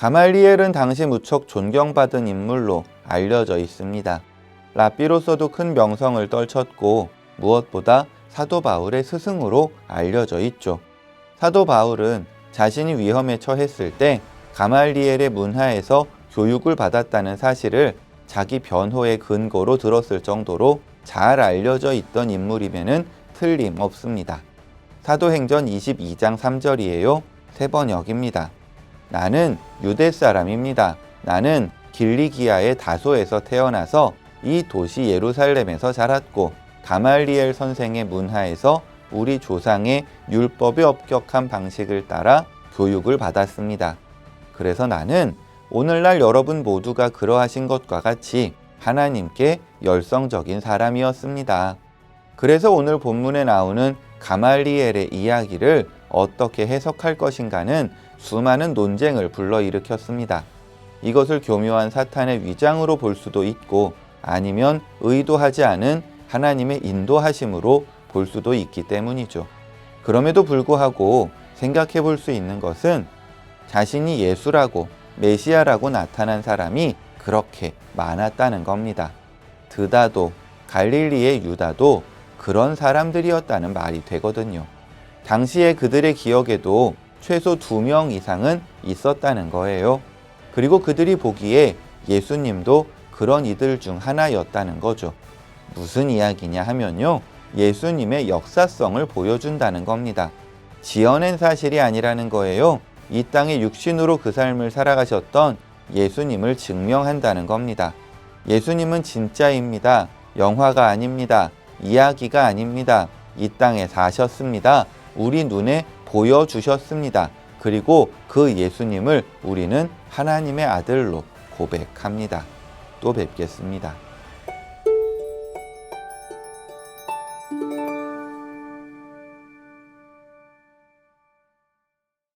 가말리엘은 당시 무척 존경받은 인물로 알려져 있습니다. 라삐로서도 큰 명성을 떨쳤고 무엇보다 사도 바울의 스승으로 알려져 있죠. 사도 바울은 자신이 위험에 처했을 때 가말리엘의 문하에서 교육을 받았다는 사실을 자기 변호의 근거로 들었을 정도로 잘 알려져 있던 인물임에는 틀림없습니다. 사도행전 22장 3절이에요. 세 번역입니다. 나는 유대 사람입니다. 나는 길리기아의 다소에서 태어나서 이 도시 예루살렘에서 자랐고 가말리엘 선생의 문하에서 우리 조상의 율법에 업격한 방식을 따라 교육을 받았습니다. 그래서 나는 오늘날 여러분 모두가 그러하신 것과 같이 하나님께 열성적인 사람이었습니다. 그래서 오늘 본문에 나오는 가말리엘의 이야기를 어떻게 해석할 것인가는 수많은 논쟁을 불러일으켰습니다. 이것을 교묘한 사탄의 위장으로 볼 수도 있고 아니면 의도하지 않은 하나님의 인도하심으로 볼 수도 있기 때문이죠. 그럼에도 불구하고 생각해 볼 수 있는 것은 자신이 예수라고 메시아라고 나타난 사람이 그렇게 많았다는 겁니다. 드다도 갈릴리의 유다도 그런 사람들이었다는 말이 되거든요. 당시에 그들의 기억에도 최소 두 명 이상은 있었다는 거예요. 그리고 그들이 보기에 예수님도 그런 이들 중 하나였다는 거죠. 무슨 이야기냐 하면요. 예수님의 역사성을 보여준다는 겁니다. 지어낸 사실이 아니라는 거예요. 이 땅에 육신으로 그 삶을 살아가셨던 예수님을 증명한다는 겁니다. 예수님은 진짜입니다. 영화가 아닙니다. 이야기가 아닙니다. 이 땅에 사셨습니다. 우리 눈에 보여주셨습니다. 그리고 그 예수님을 우리는 하나님의 아들로 고백합니다. 또 뵙겠습니다.